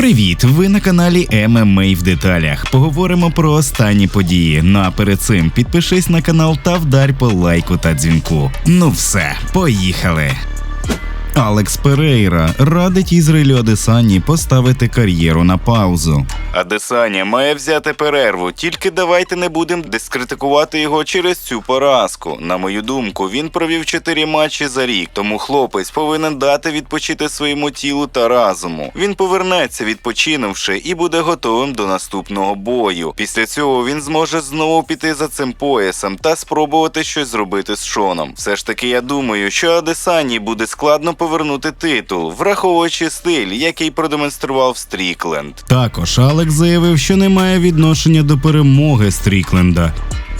Привіт! Ви на каналі ММА в деталях. Поговоримо про останні події. Ну а перед цим підпишись на канал та вдарь по лайку та дзвінку. Ну все, поїхали. Алекс Перейра радить Ізраїлю Адесані поставити кар'єру на паузу. Адесаня має взяти перерву, тільки давайте не будемо дискритикувати його через цю поразку. На мою думку, він провів чотири матчі за рік, тому хлопець повинен дати відпочити своєму тілу та разуму. Він повернеться, відпочинувши, і буде готовим до наступного бою. Після цього він зможе знову піти за цим поясом та спробувати щось зробити з Шоном. Все ж таки, я думаю, що Адесані буде складно повернути титул, враховуючи стиль, який продемонстрував Стрікленд. Також Алекс заявив, що не має відношення до перемоги Стрікленда.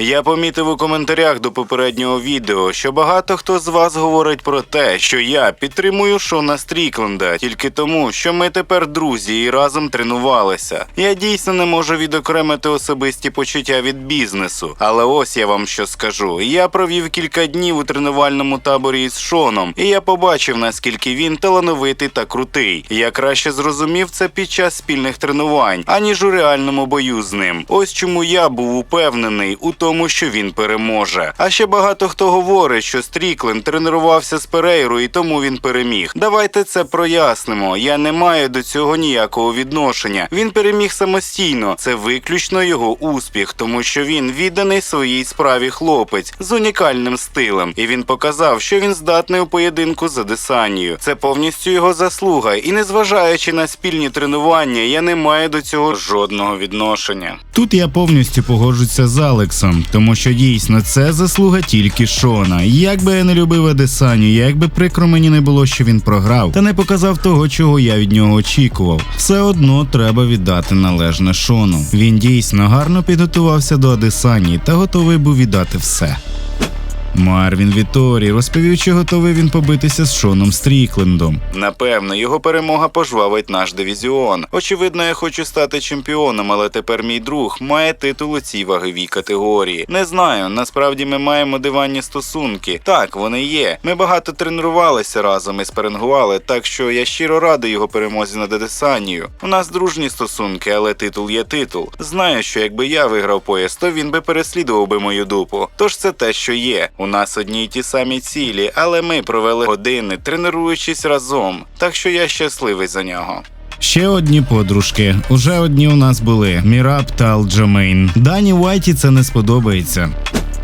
Я помітив у коментарях до попереднього відео, що багато хто з вас говорить про те, що я підтримую Шона Стрікленда тільки тому, що ми тепер друзі і разом тренувалися. Я дійсно не можу відокремити особисті почуття від бізнесу. Але ось я вам що скажу: я провів кілька днів у тренувальному таборі із Шоном, і я побачив наскільки він талановитий та крутий. Я краще зрозумів це під час спільних тренувань, аніж у реальному бою з ним. Ось чому я був упевнений у тому, що він переможе. А ще багато хто говорить, що Стрікленд тренувався з Перейрою і тому він переміг. Давайте це прояснимо. Я не маю до цього ніякого відношення. Він переміг самостійно. Це виключно його успіх, тому що він відданий своїй справі хлопець з унікальним стилем, і він показав, що він здатний у поєдинку за Десанію. Це повністю його заслуга, і незважаючи на спільні тренування, я не маю до цього жодного відношення. Тут я повністю погоджуся з Алексом, тому що дійсно це заслуга тільки Шона. Як би я не любив Адесаню, як би прикро мені не було, що він програв, та не показав того, чого я від нього очікував. Все одно треба віддати належне Шону. Він дійсно гарно підготувався до Адесані та готовий був віддати все. Марвін Віторі розповів, чи готовий він побитися з Шоном Стріклендом. Напевно, його перемога пожвавить наш дивізіон. Очевидно, я хочу стати чемпіоном, але тепер мій друг має титул у цій ваговій категорії. Не знаю, насправді ми маємо диванні стосунки. Так, вони є. Ми багато тренувалися разом і спарингували, так що я щиро радий його перемозі над Адесанією. У нас дружні стосунки, але титул є титул. Знаю, що якби я виграв пояс, то він би переслідував би мою дупу. Тож це те, що є. У нас одні й ті самі цілі, але ми провели години, тренуючись разом. Так що я щасливий за нього. Ще одні подружки. Уже одні у нас були Міраб та Алджамейн. Дані Уайті це не сподобається.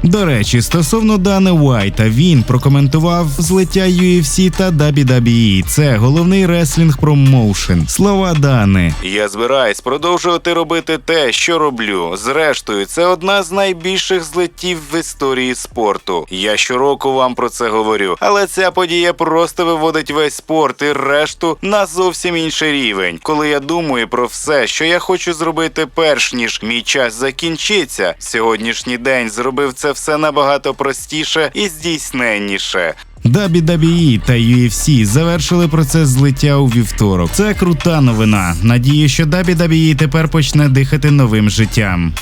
До речі, стосовно Дани Уайта, він прокоментував злиття UFC та WWE. Це головний реслінг промоушен. Слова Дани. Я збираюсь продовжувати робити те, що роблю. Зрештою, це одна з найбільших злетів в історії спорту. Я щороку вам про це говорю, але ця подія просто виводить весь спорт і решту на зовсім інший рівень. Коли я думаю про все, що я хочу зробити перш ніж мій час закінчиться, сьогоднішній день зробив це все набагато простіше і здійсненніше. WWE та UFC завершили процес злиття у вівторок. Це крута новина. Надію, що WWE тепер почне дихати новим життям.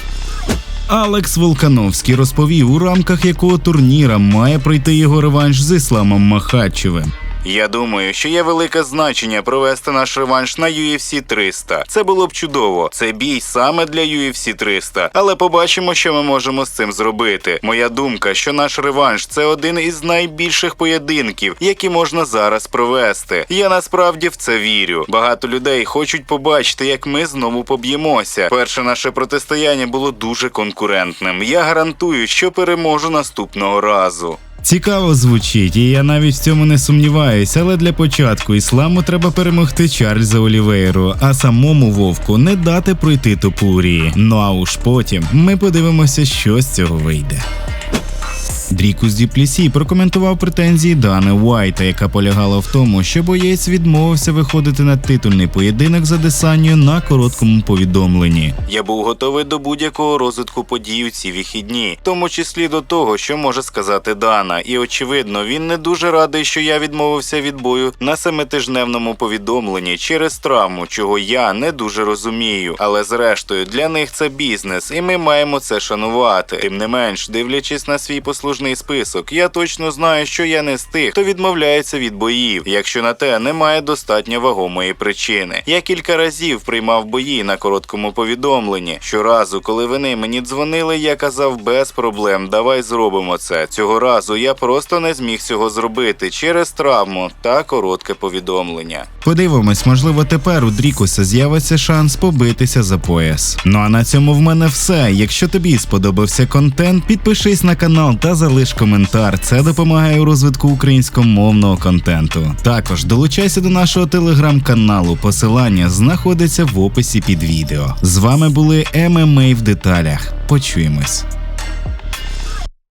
Алекс Волкановський розповів, у рамках якого турніра має пройти його реванш з Ісламом Махачевим. Я думаю, що є велике значення провести наш реванш на UFC 300. Це було б чудово. Це бій саме для UFC 300. Але побачимо, що ми можемо з цим зробити. Моя думка, що наш реванш це один із найбільших поєдинків, які можна зараз провести. Я насправді в це вірю. Багато людей хочуть побачити, як ми знову поб'ємося. Перше наше протистояння було дуже конкурентним. Я гарантую, що переможу наступного разу. Цікаво звучить, і я навіть в цьому не сумніваюся, але для початку ісламу треба перемогти Чарльза Олівейру, а самому вовку не дати пройти Топурії. Ну а уж потім ми подивимося, що з цього вийде. Дрікус Діплісі прокоментував претензії Дани Уайта, яка полягала в тому, що боєць відмовився виходити на титульний поєдинок за Десанію на короткому повідомленні. Я був готовий до будь-якого розвитку подій у ці вихідні, в тому числі до того, що може сказати Дана. І очевидно, він не дуже радий, що я відмовився від бою на семитижневному повідомленні через травму, чого я не дуже розумію. Але зрештою для них це бізнес, і ми маємо це шанувати. Тим не менш, дивлячись на свій послужний страшний список. Я точно знаю, що я не з тих, хто відмовляється від боїв, якщо на те немає достатньо вагомої причини. Я кілька разів приймав бої на короткому повідомленні. Щоразу, коли вони мені дзвонили, я казав без проблем, давай зробимо це. Цього разу я просто не зміг цього зробити через травму та коротке повідомлення. Подивимось, можливо, тепер у Дрікуса з'явиться шанс побитися за пояс. Ну а на цьому в мене все. Якщо тобі сподобався контент, підпишись на канал та залиш коментар. Це допомагає у розвитку українськомовного контенту. Також долучайся до нашого телеграм-каналу. Посилання знаходиться в описі під відео. З вами були ММА в деталях. Почуємось.